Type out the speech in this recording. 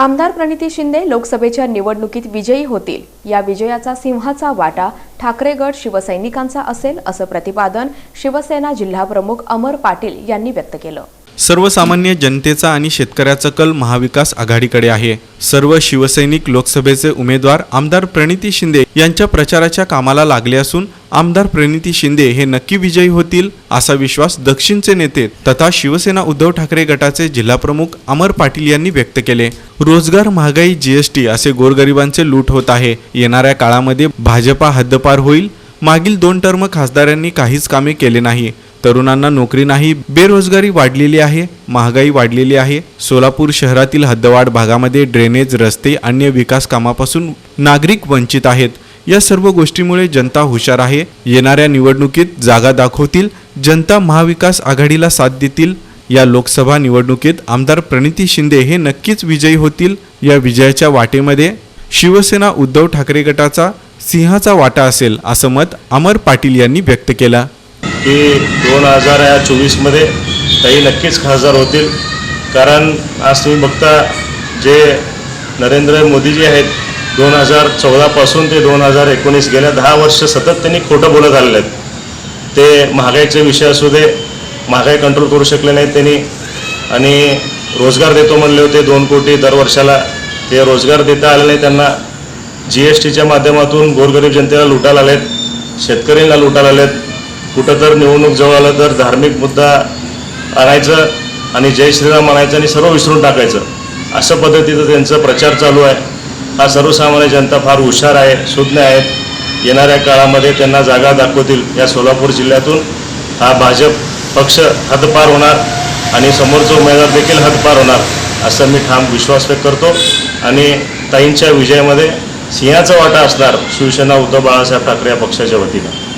आमदार प्रणिती शिंदे लोकसभेच्या निवडणुकीत विजयी होतील. या विजयाचा सिंहाचा वाटा ठाकरे गट शिवसैनिकांचा असेल असं प्रतिपादन शिवसेना जिल्हाप्रमुख अमर पाटील यांनी व्यक्त केलं. सर्वसामान्य जनतेचा आणि शेतकऱ्याचा कल महाविकास आघाडीकडे आहे. सर्व शिवसैनिक लोकसभेचे उमेदवार आमदार प्रणिती शिंदे यांच्या प्रचाराच्या कामाला लागले असून आमदार प्रणिती शिंदे हे नक्की विजयी होतील असा विश्वास दक्षिणचे नेते तथा शिवसेना उद्धव ठाकरे गटाचे जिल्हाप्रमुख अमर पाटील यांनी व्यक्त केले. रोजगार महागाई जीएसटी असे गोरगरिबांचे लूट होत आहे. येणाऱ्या काळामध्ये भाजपा हद्दपार होईल. मागील दोन टर्म खासदारांनी काहीच कामे केले नाही. तरुणांना नोकरी नाही. बेरोजगारी वाढलेली आहे. महागाई वाढलेली आहे. सोलापूर शहरातील हद्दवाढ भागामध्ये ड्रेनेज रस्ते अन्य विकास कामापासून नागरिक वंचित आहेत. या सर्व गोष्टीमुळे जनता हुशार आहे. येणाऱ्या निवडणुकीत जागा दाखवतील. जनता महाविकास आघाडीला साथ देतील. या लोकसभा निवडणुकीत आमदार प्रणिती शिंदे हे नक्कीच विजयी होतील. या विजयाच्या वाटेमध्ये शिवसेना उद्धव ठाकरे गटाचा सिंहाचा वाटा असेल असं मत अमर पाटील यांनी व्यक्त केला. की दोन हजार या चोवीसमध्ये काही नक्कीच खासदार होतील. कारण आज तुम्ही बघता जे नरेंद्र मोदीजी आहेत दोन हजार चौदापासून ते दोन हजार एकोणीस गेल्या दहा वर्ष सतत त्यांनी खोटं बोलत आलेले आहेत. ते महागाईचे विषय असू दे महागाई कंट्रोल करू शकले नाहीत त्यांनी. आणि रोजगार देतो म्हणले होते दोन कोटी दर वर्षाला. ते रोजगार देता आले नाही त्यांना. जी एस टीच्या माध्यमातून गोरगरीब जनतेला लुटायला आलेत शेतकऱ्यांना लुटायला आलेत कुठं तर निवडणूक जवळ आलं तर धार्मिक मुद्दा आणायचं आणि जय श्रीराम म्हणायचं आणि सर्व विसरून टाकायचं. अशा पद्धतीचं त्यांचा प्रचार चालू आहे. हा सर्वसामान्य जनता फार हुशार आहे सुज्ञ आहेत. येणाऱ्या काळामध्ये त्यांना जागा दाखवतील या सोलापूर जिल्ह्यातून. हा भाजप पक्ष हद्दपार होणार आणि समोरचा उमेदवार देखील हद्दपार होणार असं मी ठाम विश्वास व्यक्त करतो. आणि ताईंच्या विजयामध्ये सिंहाचा वाटा असणार शिवसेना उद्धव बाळासाहेब ठाकरे या पक्षाच्या वतीनं.